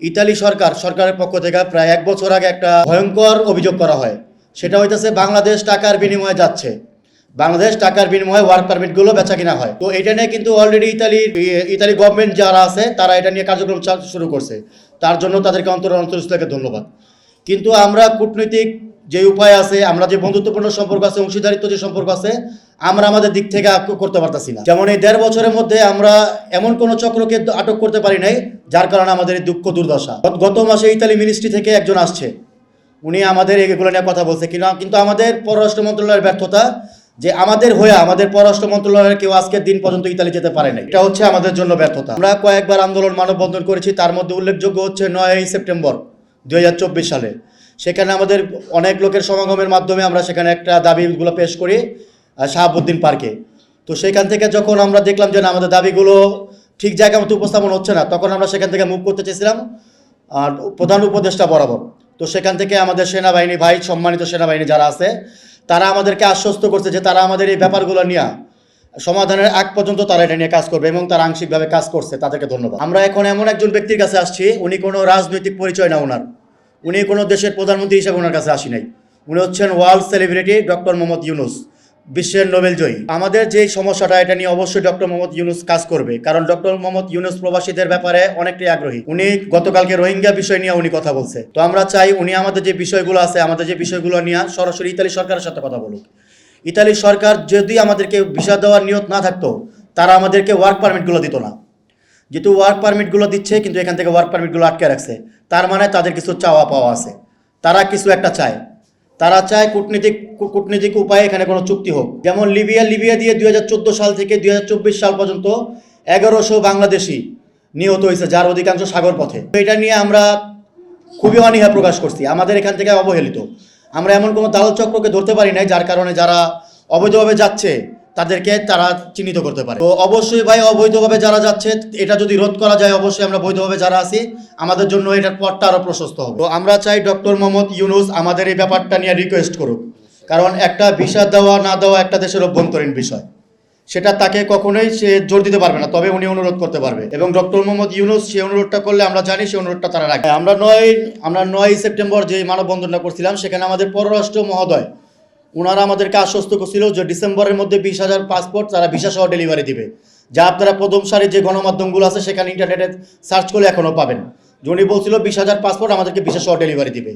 Italy সরকার, সরকারের পক্ষ থেকে প্রায় এক বছর আগে একটা ভয়ঙ্কর অভিযোগ করা হয়। সেটা হইতেছে বাংলাদেশ টাকার বিনিময়ে যাচ্ছে। বাংলাদেশ টাকার বিনিময়ে ওয়ার্ক পারমিটগুলো বেচা কিনা হয়। তো এটা নিয়ে কিন্তু অলরেডি ইতালির, ইতালি গভর্নমেন্ট যারা আছে, তারা এটা নিয়ে কার্যক্রম শুরু করছে। তার জন্য তাদেরকে অন্তর অন্তরস্থলকে ধন্যবাদ। কিন্তু আমরা কূটনৈতিক যে উপায় আছে, আমরা যে বন্ধুত্বপূর্ণ সম্পর্ক আছে, অংশীদারিত্ব যে সম্পর্ক আছে, আমরা আমাদের দিক থেকে করতে পারতাছি না। যেমন এই দেড় বছরের মধ্যে আমরা এমন কোন চক্রকে আটক করতে পারি নাই, যার কারণে আমাদের দুঃখ দুর্দশা। গত- মাসে ইতালি মিনিস্ট্রি থেকে একজন আসছে। উনি আমাদের এগুলো নিয়ে কথা বলছে কিন্তু কিন্তু আমাদের পররাষ্ট্র মন্ত্রণালয়ের ব্যর্থতা, যে আমাদের হয়ে আমাদের পররাষ্ট্র মন্ত্রণালয়ের কেউ আজকের দিন পর্যন্ত ইতালি যেতে পারে না এটা হচ্ছে আমাদের জন্য ব্যর্থতা। আমরা কয়েকবার আন্দোলন মানববন্ধন করেছি, তার মধ্যে উল্লেখযোগ্য হচ্ছে নয় সেপ্টেম্বর। দু হাজার চব্বিশ সালে। সেখানে আমাদের অনেক লোকের সমাগমের মাধ্যমে আমরা সেখানে একটা দাবিগুলো পেশ করি শাহাবুদ্দিন পার্কে। তো সেখান থেকে যখন আমরা দেখলাম যে না, আমাদের দাবিগুলো ঠিক জায়গা মতো উপস্থাপন হচ্ছে না, তখন আমরা সেখান থেকে মুভ করতে চেয়েছিলাম, আর প্রধান উপদেষ্টা বরাবর। তো সেখান থেকে আমাদের সেনাবাহিনী ভাই, সম্মানিত সেনাবাহিনী যারা আছে, তারা আমাদেরকে আশ্বস্ত করছে যে তারা আমাদের এই ব্যাপারগুলো নিয়ে সমাধানের আগ পর্যন্ত তারা এটা নিয়ে কাজ করবে এবং তারা আংশিকভাবে কাজ করছে। তাদেরকে ধন্যবাদ। আমরা এখন এমন একজন ব্যক্তির কাছে আসছি, উনি কোনো রাজনৈতিক পরিচয় না ওনার। উনি কোনো দেশের প্রধানমন্ত্রী হিসেবে ওনার কাছে আসি নাই। উনি হচ্ছেন world celebrity doctor Mohammad Yunus, বিশ্বের নোবেল জয়ী। আমাদের যে সমস্যাটা, এটা নিয়ে অবশ্যই ডক্টর মোহাম্মদ ইউনুস কাজ করবে। কারণ ডক্টর মোহাম্মদ ইউনুস প্রবাসীদের ব্যাপারে অনেকটাই আগ্রহী। উনি গতকালকে রোহিঙ্গা বিষয় নিয়ে উনি কথা বলছে। তো আমরা চাই উনি আমাদের যে বিষয়গুলো আছে, আমাদের যে বিষয়গুলো নিয়ে সরাসরি ইতালি সরকারের সাথে কথা বলুক। ইতালি সরকার যদি আমাদেরকে ভিসা দেওয়ার নিয়ত না থাকতো, তারা আমাদেরকে ওয়ার্ক পারমিটগুলো দিত না। যেহেতু ওয়ার্ক পারমিটগুলো দিচ্ছে, কিন্তু এখান থেকে ওয়ার্ক পারমিটগুলো আটকে রাখছে। তার মানে তাদের কিছু চাওয়া পাওয়া আছে। তারা কিছু একটা চায়। তারা চায় কূটনীতিক কূটনীতিক উপায়ে এখানে কোনো চুক্তি হোক। যেমন লিবিয়া লিবিয়া দিয়ে দুই হাজার চোদ্দ সাল থেকে দুই হাজার চব্বিশ সাল পর্যন্ত এগারোশো বাংলাদেশি নিহত হয়েছে, যার অধিকাংশ সাগর পথে এটা নিয়ে আমরা খুবই অনীহা প্রকাশ করছি। আমাদের এখান থেকে অবহেলিত। আমরা এমন কোনো দালাল চক্রকে ধরতে পারি নাই, যার কারণে যারা অবৈধভাবে যাচ্ছে, তাদেরকে তারা চিহ্নিত করতে পারে। তো অবশ্যই ভাই, অবৈধভাবে যারা যাচ্ছে, এটা যদি রোধ করা যায়, অবশ্যই আমরা বৈধভাবে যারা আছি, আমাদের জন্য এটার পথটা আরও প্রশস্ত হবে। তো আমরা চাই ডক্টর মোহাম্মদ ইউনুস আমাদের এই ব্যাপারটা নিয়ে রিকোয়েস্ট করুক। কারণ একটা ভিসা দেওয়া, না দেওয়া একটা দেশের অভ্যন্তরীণ বিষয়। সেটা তাকে কখনোই সে জোর দিতে পারবে না, তবে উনি অনুরোধ করতে পারবে। এবং ডক্টর মোহাম্মদ ইউনুস সেই অনুরোধটা করলে আমরা জানি সেই অনুরোধটা তারা রাখবে আমরা নয় আমরা নয় সেপ্টেম্বর যে মানববন্ধনটা করছিলাম, সেখানে আমাদের পররাষ্ট্র মহোদয় ওনারা আমাদেরকে আশ্বস্ত করছিল যে ডিসেম্বরের মধ্যে বিশ হাজার পাসপোর্ট তারা ভিসা সহ ডেলিভারি দিবে। যা আপনারা প্রথম সারি যে গণমাধ্যমগুলো আছে, সেখানে ইন্টারনেটে সার্চ করলে এখনও পাবেন। উনি বলছিল বিশ হাজার পাসপোর্ট আমাদেরকে ভিসা সহ ডেলিভারি দিবে।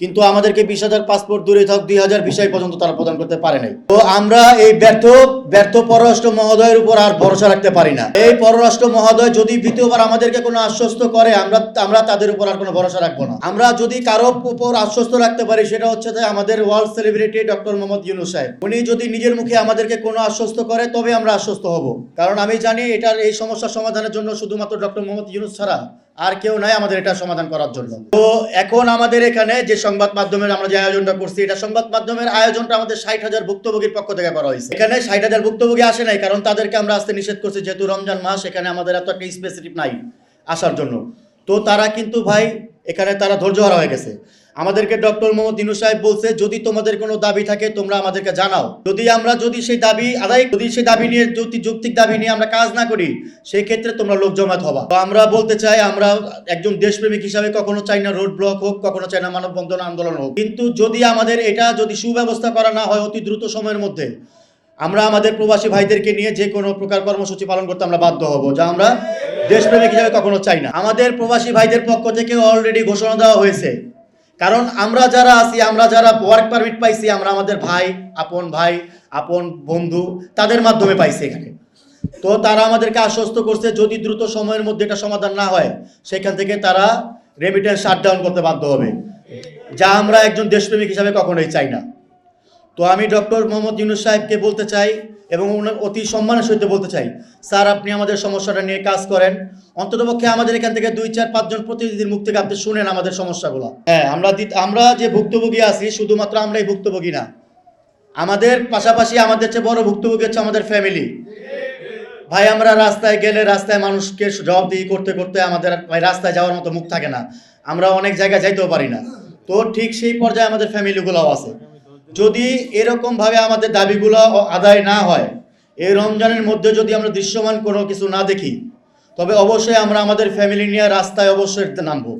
কিন্তু আমাদেরকে বিশ হাজার পাসপোর্ট দূরে থাক, দুই হাজার ভিসাই পর্যন্ত তারা প্রদান করতে পারে নাই। তো আমরা এই ব্যর্থ ব্যর্থ পররাষ্ট্র মহোদয়ের উপর আর ভরসা রাখতে পারি না। এই পররাষ্ট্র মহোদয় যদি দ্বিতীয়বার আমাদেরকে কোনো আশ্বস্ত করে, আমরা আমরা তাদের উপর আর কোনো ভরসা রাখব না। আমরা যদি কারও উপর আশ্বস্ত রাখতে পারি, সেটা হচ্ছে যে আমাদের world celebrity doctor Mohammad Yunus সাহেব। উনি যদি নিজের মুখে আমাদেরকে কোনো আশ্বস্ত করে, তবে আমরা আশ্বস্ত হব। কারণ আমি জানি এটার এই সমস্যার সমাধানের জন্য শুধুমাত্র ডক্টর মোহাম্মদ ইউনুস ছাড়া আর কেউ নাই আমাদের এটা সমাধান করার জন্য। তো এখন আমাদের এখানে যে সংবাদ মাধ্যমের আমরা যে আয়োজনটা করছি, এটা সংবাদ মাধ্যমের আয়োজনটা আমাদের ষাট হাজার ভুক্তভোগীর পক্ষ থেকে করা হয়েছে। এখানে ষাট হাজার ভুক্তভোগী আসে নাই, কারণ তাদেরকে আমরা আসতে নিষেধ করছি, যেহেতু রমজান মাস, এখানে আমাদের এত একটা স্পেসিফিক নাই আসার জন্য। তো তারা কিন্তু ভাই, এখানে তারা ধৈর্য হারা হয়ে গেছে। আমাদেরকে ডক্টর মোহাম্মদ ইনু সাহেব বলছে, যদি তোমাদের কোনো দাবি থাকে, তোমরা আমাদেরকে জানাও। যদি আমরা, যদি সেই দাবি আদায়, যদি সেই দাবি নিয়ে, যদি যৌক্তিক দাবি নিয়ে আমরা কাজ না করি সেই ক্ষেত্রে তোমরা লোক জমাত হবা। তো আমরা বলতে চাই, আমরা একজন দেশপ্রেমিক হিসাবে কখনো চাই না রোড ব্লক হোক, কখনো চাই না মানববন্ধন আন্দোলন হোক। কিন্তু যদি আমাদের এটা, যদি সুব্যবস্থা করা না হয় অতি দ্রুত সময়ের মধ্যে, আমরা আমাদের প্রবাসী ভাইদেরকে নিয়ে যে কোনো প্রকার কর্মসূচি পালন করতে আমরা বাধ্য হব, যা আমরা দেশপ্রেমিক হিসাবে কখনো চাই না। আমাদের প্রবাসী ভাইদের পক্ষ থেকে অলরেডি ঘোষণা দেওয়া হয়েছে কারণ আমরা যারা আছি, আমরা যারা ওয়ার্ক পারমিট পাইছি, আমরা আমাদের ভাই, আপন ভাই, আপন বন্ধু তাদের মাধ্যমে পাইছি এখানে। তো তারা আমাদেরকে আশ্বস্ত করছে, যদি দ্রুত সময়ের মধ্যে এটা সমাধান না হয়, সেখান থেকে তারা রেমিটেন্স শাটডাউন করতে বাধ্য হবে। যা আমরা একজন দেশপ্রেমিক হিসাবে কখনোই চাই না। তো আমি ডক্টর মোহাম্মদ ইউনুস সাহেবকে বলতে চাই এবং অতি সম্মানের সহিত বলতে চাই, স্যার, আপনি আমাদের সমস্যাটা নিয়ে কাজ করেন। অন্ততপক্ষে আমাদের এখান থেকে দুই, চার পাঁচজন প্রতিনিধির মুখ থেকে আপনি শুনেন আমাদের সমস্যাগুলো। হ্যাঁ আমরা আমরা যে ভুক্তভোগী আছি, শুধুমাত্র আমরাই ভুক্তভোগী না, আমাদের পাশাপাশি আমাদের চেয়ে বড় ভুক্তভোগী হচ্ছে আমাদের ফ্যামিলি। ভাই, আমরা রাস্তায় গেলে রাস্তায় মানুষকে জবাবদিহি করতে করতে আমাদের ভাই রাস্তায় যাওয়ার মতো মুখ থাকে না। আমরা অনেক জায়গায় যাইতেও পারি না। তো ঠিক সেই পর্যায়ে আমাদের ফ্যামিলিগুলোও আছে। যদি এরকমভাবে আমাদের দাবিগুলো আদায় না হয়, এই রমজানের মধ্যে যদি আমরা দৃশ্যমান কোনো কিছু না দেখি, তবে অবশ্যই আমরা আমাদের ফ্যামিলি নিয়ে রাস্তায় অবশ্যই নামবো।